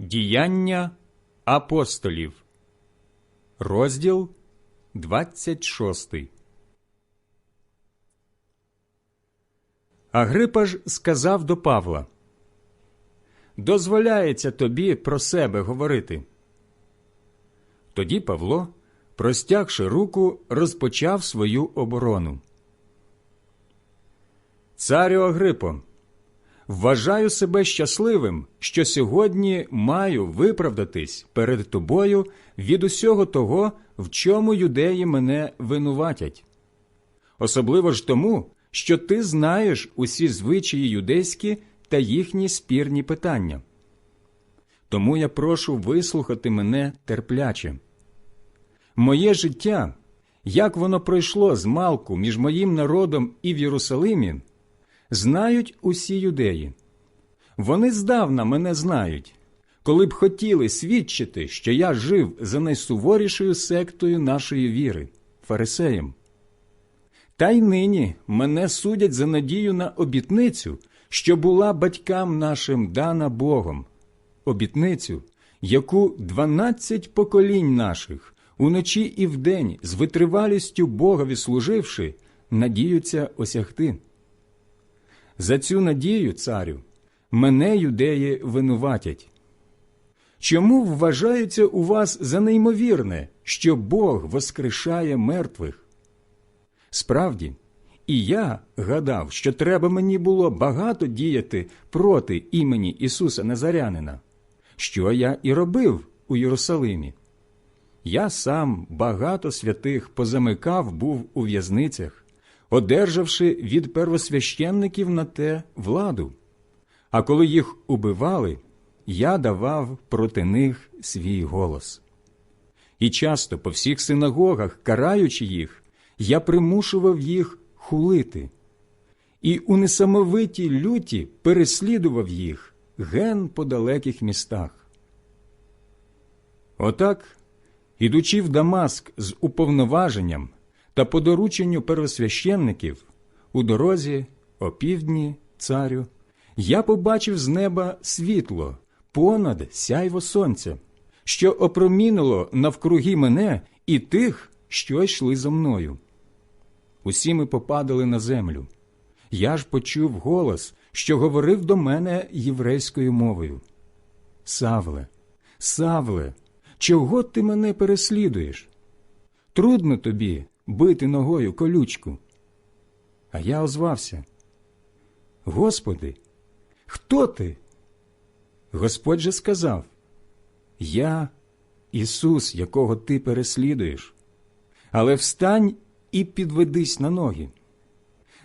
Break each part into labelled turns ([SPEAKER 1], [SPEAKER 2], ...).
[SPEAKER 1] Діяння апостолів, розділ 26. Агрипа ж сказав до Павла Дозволяється тобі про себе говорити. Тоді Павло, простягши руку, розпочав свою оборону. Царю Агрипо, вважаю себе щасливим, що сьогодні маю виправдатись перед тобою від усього того, в чому юдеї мене винуватять. Особливо ж тому, що ти знаєш усі звичаї юдейські та їхні спірні питання. Тому я прошу вислухати мене терпляче. Моє життя, як воно пройшло з малку між моїм народом і в Єрусалимі, знають усі юдеї. Вони здавна мене знають, коли б хотіли свідчити, що я жив за найсуворішою сектою нашої віри фарисеєм. Та й нині мене судять за надію на обітницю, що була батькам нашим дана Богом, обітницю, яку дванадцять поколінь наших уночі і вдень з витривалістю Богові служивши, надіються осягти. За цю надію, царю, мене юдеї винуватять. Чому вважається у вас за неймовірне, що Бог воскрешає мертвих? Справді, і я гадав, що треба мені було багато діяти проти імені Ісуса Назарянина, що я і робив у Єрусалимі. Я сам багато святих позамикав був у в'язницях, одержавши від первосвященників на те владу. А коли їх убивали, я давав проти них свій голос. І часто по всіх синагогах, караючи їх, я примушував їх хулити, і у несамовитій люті переслідував їх ген по далеких містах. Отак, ідучи в Дамаск з уповноваженням та по дорученню первосвященників, у дорозі, опівдні, царю, я побачив з неба світло понад сяйво сонця, що опромінило навкруги мене і тих, що йшли за мною. Усі ми попадали на землю. Я ж почув голос, що говорив до мене єврейською мовою. Савле, Савле, чого ти мене переслідуєш? Трудно тобі бити ногою колючку. А я озвався. Господи, хто ти? Господь же сказав Я Ісус, якого ти переслідуєш, але встань і підведись на ноги.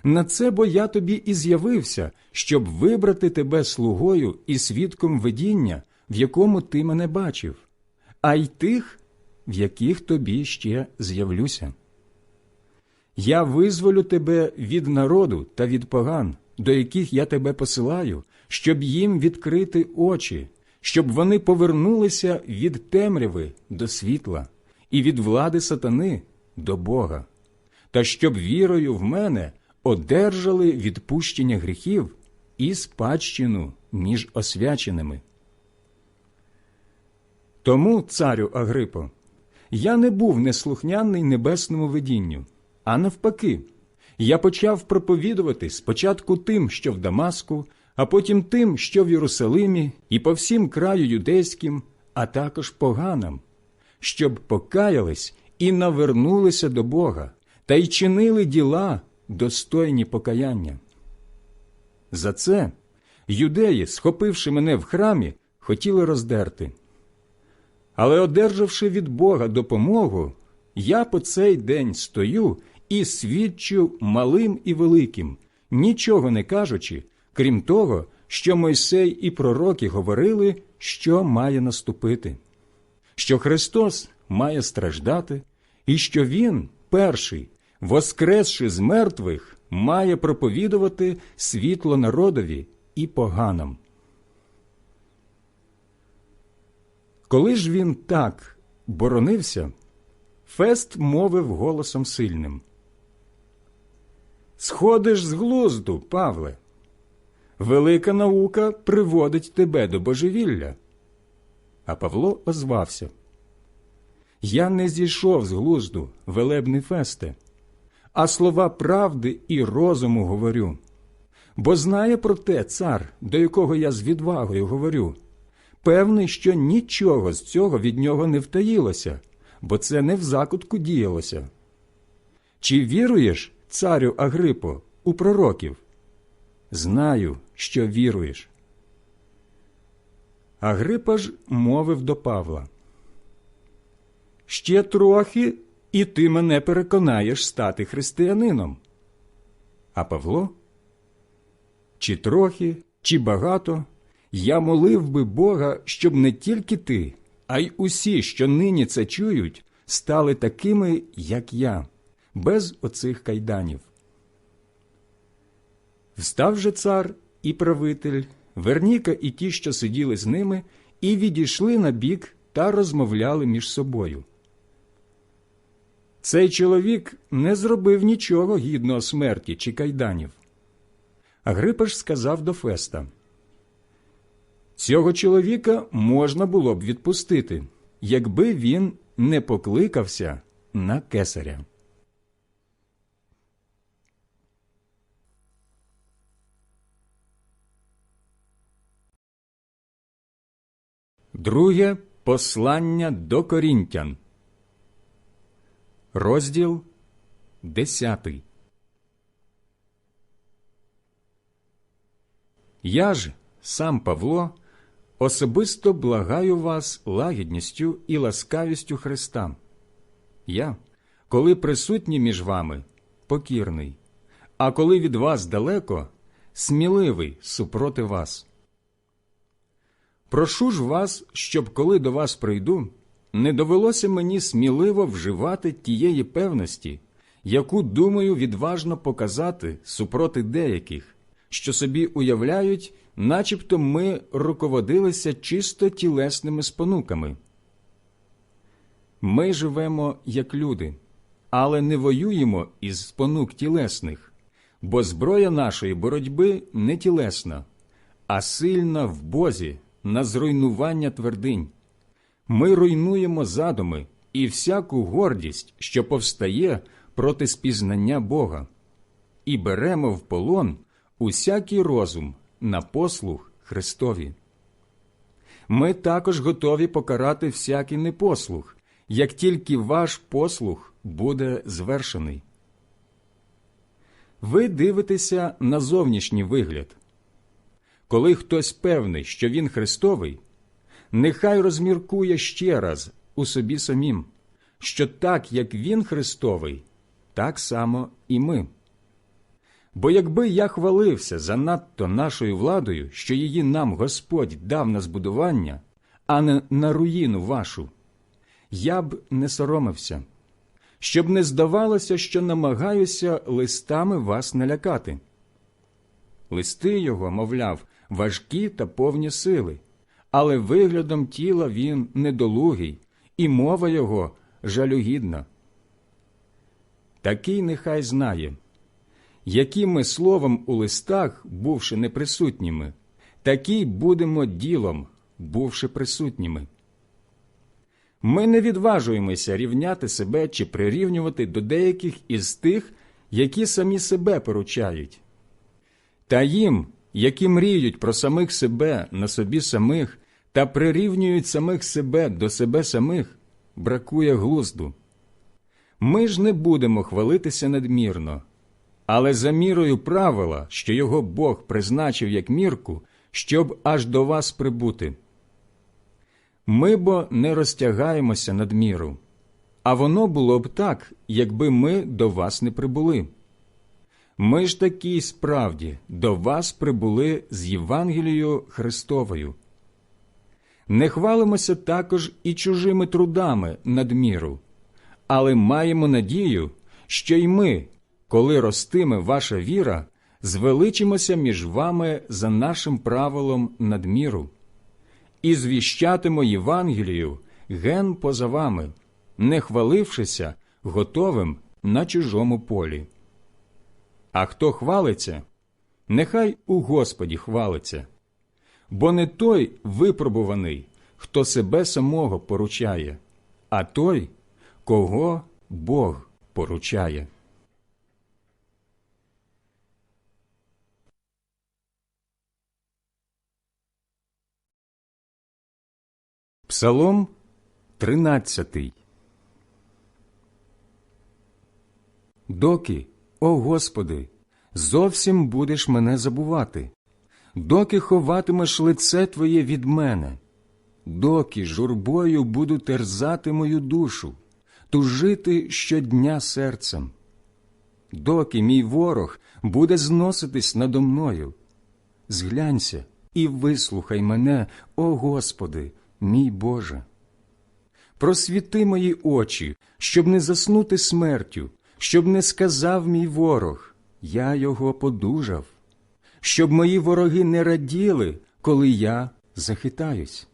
[SPEAKER 1] На це бо я тобі і з'явився, щоб вибрати тебе слугою і свідком видіння, в якому ти мене бачив, а й тих, в яких тобі ще з'явлюся. Я визволю тебе від народу та від поган, до яких я тебе посилаю, щоб їм відкрити очі, щоб вони повернулися від темряви до світла і від влади сатани до Бога, та щоб вірою в мене одержали відпущення гріхів і спадщину між освяченими. Тому, царю Агрипо, я не був неслухняний небесному видінню, а навпаки, я почав проповідувати спочатку тим, що в Дамаску, а потім тим, що в Єрусалимі, і по всім краю юдейським, а також поганам, щоб покаялись і навернулися до Бога та й чинили діла, достойні покаяння. За це юдеї, схопивши мене в храмі, хотіли роздерти. Але, одержавши від Бога допомогу, я по цей день стою і свідчу малим і великим, нічого не кажучи, крім того, що Мойсей і пророки говорили, що має наступити, що Христос має страждати, і що Він, перший, воскресши з мертвих, має проповідувати світло народові і поганам. Коли ж він так боронився, Фест мовив голосом сильним. Сходиш з глузду, Павле. Велика наука приводить тебе до божевілля. А Павло озвався. Я не зійшов з глузду, велебний фесте, а слова правди і розуму говорю. Бо знає про те цар, до якого я з відвагою говорю, певний, що нічого з цього від нього не втаїлося, бо це не в закутку діялося. Чи віруєш, царю Агрипо, у пророків? Знаю, що віруєш. Агрипа ж мовив до Павла. Ще трохи, і ти мене переконаєш стати християнином. А Павло? Чи трохи, чи багато, я молив би Бога, щоб не тільки ти, а й усі, що нині це чують, стали такими, як я, без оцих кайданів. Встав же цар і правитель, Верніка і ті, що сиділи з ними, і відійшли на бік та розмовляли між собою. Цей чоловік не зробив нічого гідного смерті чи кайданів. Агрипа ж сказав до Феста Цього чоловіка можна було б відпустити, якби він не покликався на кесаря. Друге послання до корінтян. Розділ десятий. Я ж, сам Павло, особисто благаю вас лагідністю і ласкавістю Христа. Я, коли присутній між вами, покірний, а коли від вас далеко, сміливий супроти вас. Прошу ж вас, щоб коли до вас прийду, не довелося мені сміливо вживати тієї певності, яку думаю відважно показати супроти деяких, що собі уявляють, начебто ми руководилися чисто тілесними спонуками. Ми живемо як люди, але не воюємо із спонук тілесних, бо зброя нашої боротьби не тілесна, а сильна в Бозі на зруйнування твердинь. Ми руйнуємо задуми і всяку гордість, що повстає проти спізнання Бога, і беремо в полон усякий розум на послуг Христові. Ми також готові покарати всякий непослух, як тільки ваш послух буде звершений. Ви дивитеся на зовнішній вигляд. Коли хтось певний, що він Христовий, нехай розміркує ще раз у собі самім, що так, як він Христовий, так само і ми. Бо якби я хвалився занадто нашою владою, що її нам Господь дав на збудування, а не на руїну вашу, я б не соромився, щоб не здавалося, що намагаюся листами вас налякати. Листи його, мовляв, важкі та повні сили, але виглядом тіла він недолугий, і мова його жалюгідна. Такий нехай знає, які ми словом у листах, бувши неприсутніми, такі будемо ділом, бувши присутніми. Ми не відважуємося рівняти себе чи прирівнювати до деяких із тих, які самі себе поручають. Та їм, які мріють про самих себе на собі самих та прирівнюють самих себе до себе самих, бракує глузду. Ми ж не будемо хвалитися надмірно, але за мірою правила, що його Бог призначив як мірку, щоб аж до вас прибути. Ми бо не розтягаємося надміру, а воно було б так, якби ми до вас не прибули. Ми ж такі справді до вас прибули з Євангелією Христовою. Не хвалимося також і чужими трудами надміру, але маємо надію, що й ми, коли ростиме ваша віра, звеличимося між вами за нашим правилом надміру, і звіщатимо Євангелію ген поза вами, не хвалившися готовим на чужому полі. А хто хвалиться, нехай у Господі хвалиться, бо не той випробуваний, хто себе самого поручає, а той, кого Бог поручає. Псалом 13 Доки, о Господи, зовсім будеш мене забувати, доки ховатимеш лице Твоє від мене, доки журбою буду терзати мою душу, тужити щодня серцем, доки мій ворог буде зноситись надо мною. Зглянься і вислухай мене, о Господи, мій Боже. Просвіти мої очі, щоб не заснути смертю, щоб не сказав мій ворог, я його подужав, щоб мої вороги не раділи, коли я захитаюсь.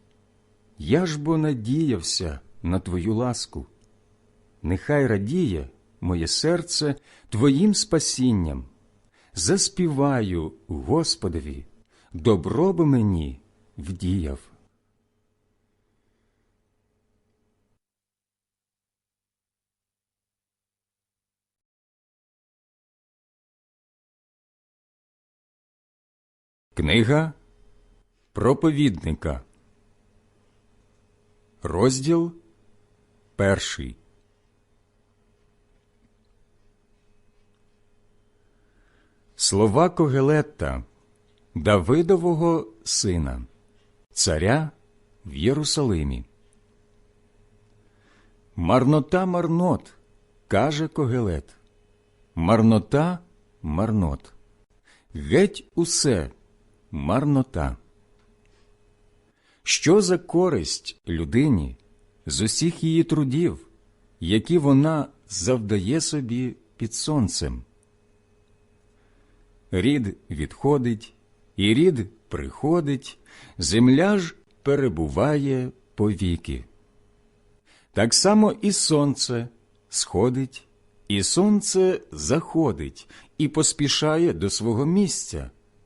[SPEAKER 1] Я ж бо надіявся на Твою ласку. Нехай радіє моє серце Твоїм спасінням. Заспіваю Господові, добро би мені вдіяв. Книга проповідника, розділ перший. Слова Когелетта, Давидового сина, царя в Єрусалимі. Марнота марнот, каже Когелет. Марнота марнот. Геть усе марнота. Що за користь людині з усіх її трудів, які вона завдає собі під сонцем? Рід відходить, і рід приходить, земля ж перебуває повіки. Так само і сонце сходить, і сонце заходить і поспішає до свого місця,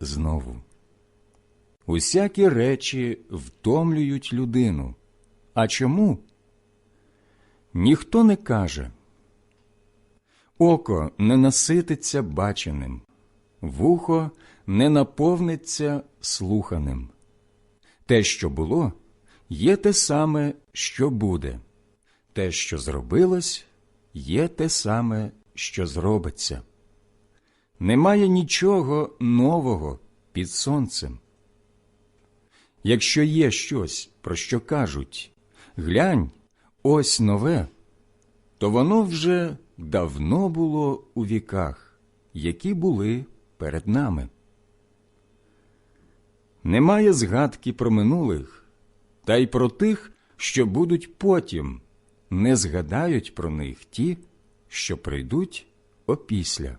[SPEAKER 1] знову. Усякі речі втомлюють людину. А чому? Ніхто не каже. Око не насититься баченим, вухо не наповниться слуханим. Те, що було, є те саме, що буде, те, що зробилось, є те саме, що зробиться. Немає нічого нового під сонцем. Якщо є щось, про що кажуть глянь, ось нове, то воно вже давно було у віках, які були перед нами. Немає згадки про минулих, та й про тих, що будуть потім, не згадають про них ті, що прийдуть опісля.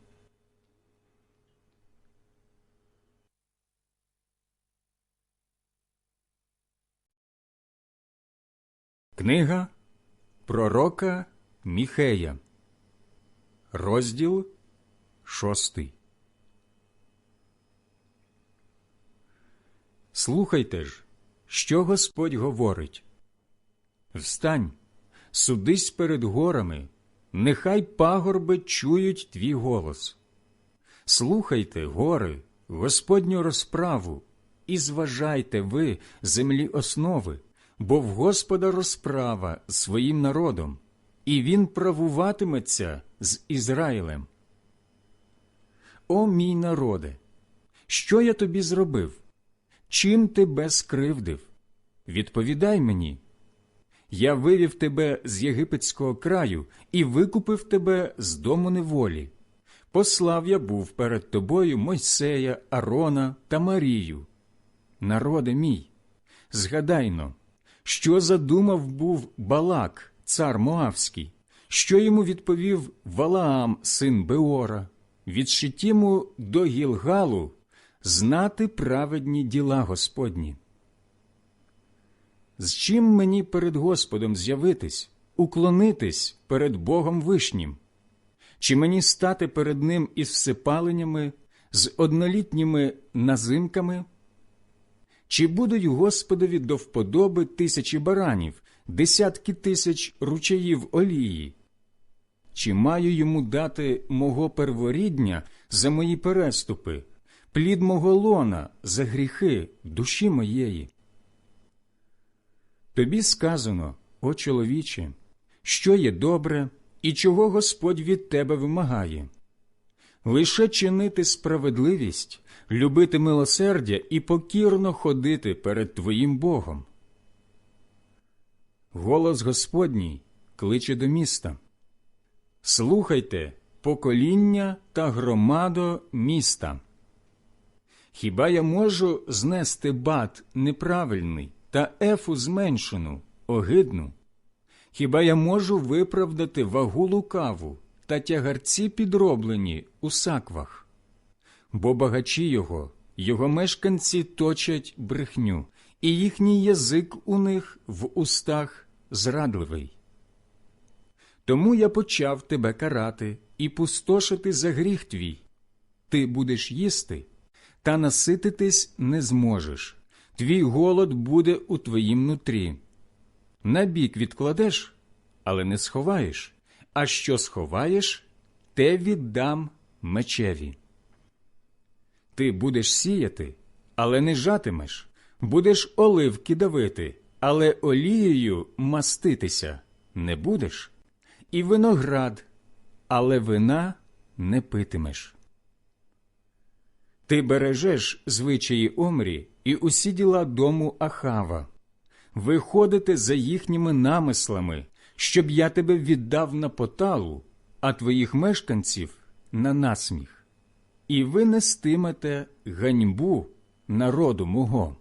[SPEAKER 1] Книга Пророка Міхея, розділ шостий. Слухайте ж, що Господь говорить. Встань, судись перед горами, нехай пагорби чують твій голос. Слухайте, гори, Господню розправу, і зважайте ви землі основи, бо в Господа розправа з своїм народом, і він правуватиметься з Ізраїлем. О мій народе, що я тобі зробив? Чим тебе скривдив? Відповідай мені. Я вивів тебе з єгипетського краю і викупив тебе з дому неволі. Послав я був перед тобою Мойсея, Арона та Марію. Народе мій, згадайно, що задумав був Балак, цар Моавський, що йому відповів Валаам, син Беора, від Шитіму до Гілгалу, знати праведні діла Господні. З чим мені перед Господом з'явитись, уклонитись перед Богом Вишнім? Чи мені стати перед Ним із всипаленнями, з однолітніми назимками? Чи будуть Господові до вподоби тисячі баранів, десятки тисяч ручаїв олії? Чи маю йому дати мого перворідня за мої переступи, плід мого лона за гріхи душі моєї? Тобі сказано, о чоловіче, що є добре і чого Господь від тебе вимагає. Лише чинити справедливість, любити милосердя і покірно ходити перед твоїм Богом. Голос Господній кличе до міста. Слухайте покоління та громадо міста. Хіба я можу знести бат неправильний та ефу зменшену, огидну? Хіба я можу виправдати вагу лукаву та тягарці підроблені у саквах? Бо багачі його, його мешканці точать брехню, і їхній язик у них в устах зрадливий. Тому я почав тебе карати і пустошити за гріх твій. Ти будеш їсти, та насититись не зможеш. Твій голод буде у твоїм нутрі. Набік відкладеш, але не сховаєш, а що сховаєш, те віддам мечеві. Ти будеш сіяти, але не жатимеш, будеш оливки давити, але олією маститися не будеш, і виноград, але вина не питимеш. Ти бережеш звичаї Омрі і усі діла дому Ахава, виходите за їхніми намислами, щоб я тебе віддав на поталу, а твоїх мешканців на насміх, і ви нестимете ганьбу народу мого.